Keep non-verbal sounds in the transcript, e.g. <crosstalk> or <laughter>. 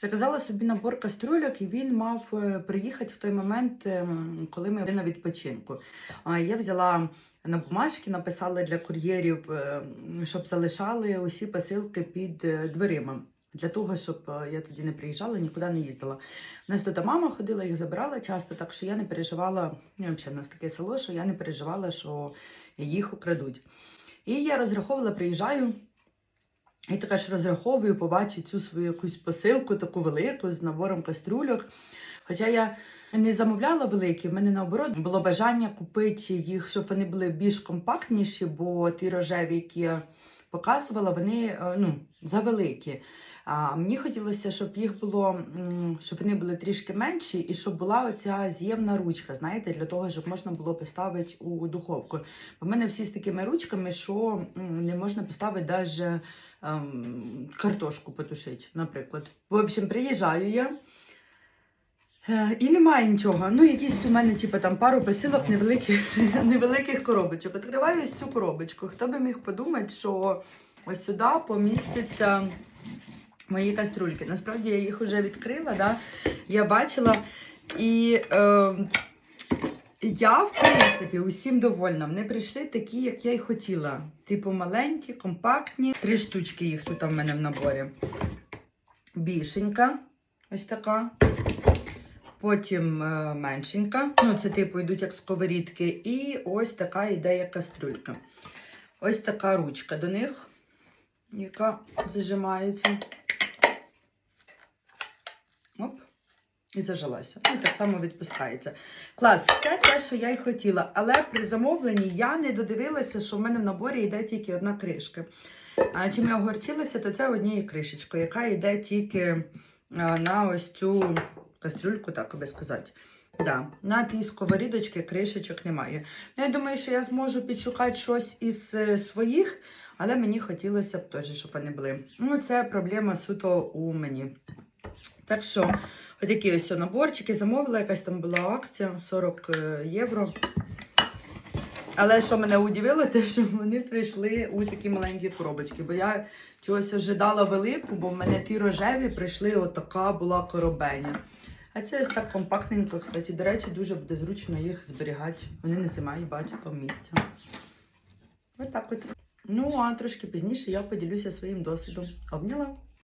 Заказала собі набор кастрюльок, і він мав е, приїхати в той момент, ем, коли ми були на відпочинку. Я взяла на бумажки, написала для кур'єрів, е, щоб залишали усі посилки під е, дверима. Для того, щоб я тоді не приїжджала, нікуди не їздила. У нас тут мама ходила, їх забирала часто, так що я не переживала. Ну, взагалі, в нас таке село, що я не переживала, що їх украдуть. І я розраховувала, приїжджаю. І така ж розраховую, побачу цю свою якусь посилку, таку велику з набором кастрюльок. Хоча я не замовляла великі, в мене наоборот було бажання купити їх, щоб вони були більш компактніші, бо ті рожеві, які показувала, вони е, ну, завеликі. А мені хотілося, щоб їх було, щоб вони були трішки менші, і щоб була оця з'ємна ручка, знаєте, для того, щоб можна було поставити у духовку. Бо в мене всі з такими ручками, що не можна поставити навіть ем, картошку потушити, наприклад. В общем, приїжджаю я. Е, І немає нічого. Ну, якісь у мене, типу, там пару посилок невеликих, <laughs> невеликих коробочок. Відкриваю ось цю коробочку. Хто би міг подумати, що ось сюди помістяться мої каструльки. Насправді я їх вже відкрила, да? я бачила. І е, я, в принципі, усім довольна. Вони прийшли такі, як я й хотіла. Типу маленькі, компактні. Три штучки їх тут в мене в наборі. Більшенька, ось така. Потім е, меншенька. Ну, це типу йдуть як сковорідки. І ось така ідея кастрюлька. Ось така ручка до них, яка зажимається. Оп. І зажилася. Ну, і так само відпускається. Клас, все те, що я й хотіла. Але при замовленні я не додивилася, що в мене в наборі йде тільки одна кришка. А чим я огорчилася, то це однією кришечкою, яка йде тільки на ось цю кастрюльку, так би сказати. Да. На тій сковорідочці кришечок немає. Ну, я думаю, що я зможу підшукати щось із е, своїх, але мені хотілося б теж, щоб вони були. Ну, це проблема суто у мені. Так що, отакі ось наборчики замовила, якась там була акція 40 е, євро. Але що мене удивило, те, що вони прийшли у такі маленькі коробочки, бо я чогось ожидала велику, бо в мене ті рожеві прийшли, отака була коробеня. А це ось так компактненько, кстати. До речі, дуже буде зручно їх зберігати. Вони не займають багато місця. Ось так от. Ну, а трошки пізніше я поділюся своїм досвідом. Обняла.